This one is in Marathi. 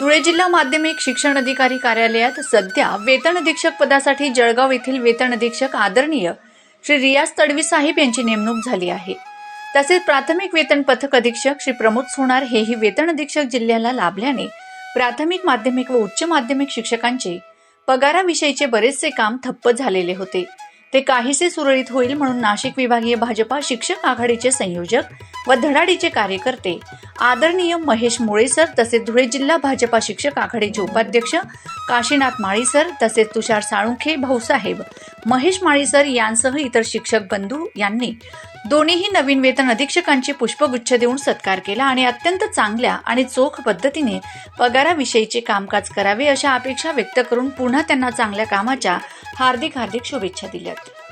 धुळे जिल्हा माध्यमिक शिक्षण अधिकारी कार्यालयात सध्या वेतन अधीक्षक पदासाठी जळगाव येथील वेतन अधीक्षक आदरणीय श्री रियाज तडवी साहेब यांची नेमणूक झाली आहे. तसेच प्राथमिक वेतन पथक अधीक्षक श्री प्रमोद सोनार हेही वेतन अधीक्षक जिल्ह्याला लाभल्याने प्राथमिक माध्यमिक व उच्च माध्यमिक शिक्षकांचे पगाराविषयीचे बरेचसे काम ठप्प झालेले होते. ते काहीसे सुरळीत होईल म्हणून नाशिक विभागीय भाजपा शिक्षक आघाडीचे संयोजक व धडाडीचे कार्यकर्ते आदरणीय महेश मुळेसर तसेच धुळे जिल्हा भाजपा शिक्षक आघाडीचे उपाध्यक्ष काशीनाथ माळी सर तसेच तुषार साळुंखे भाऊसाहेब महेश माळी सर यांसह इतर शिक्षक बंधू यांनी दोन्हीही नवीन वेतन अधीक्षकांची पुष्पगुच्छ देऊन सत्कार केला आणि अत्यंत चांगल्या आणि चोख पद्धतीने पगाराविषयीचे कामकाज करावे अशा अपेक्षा व्यक्त करून पुन्हा त्यांना चांगल्या कामाच्या हार्दिक हार्दिक शुभेच्छा दिल्यात.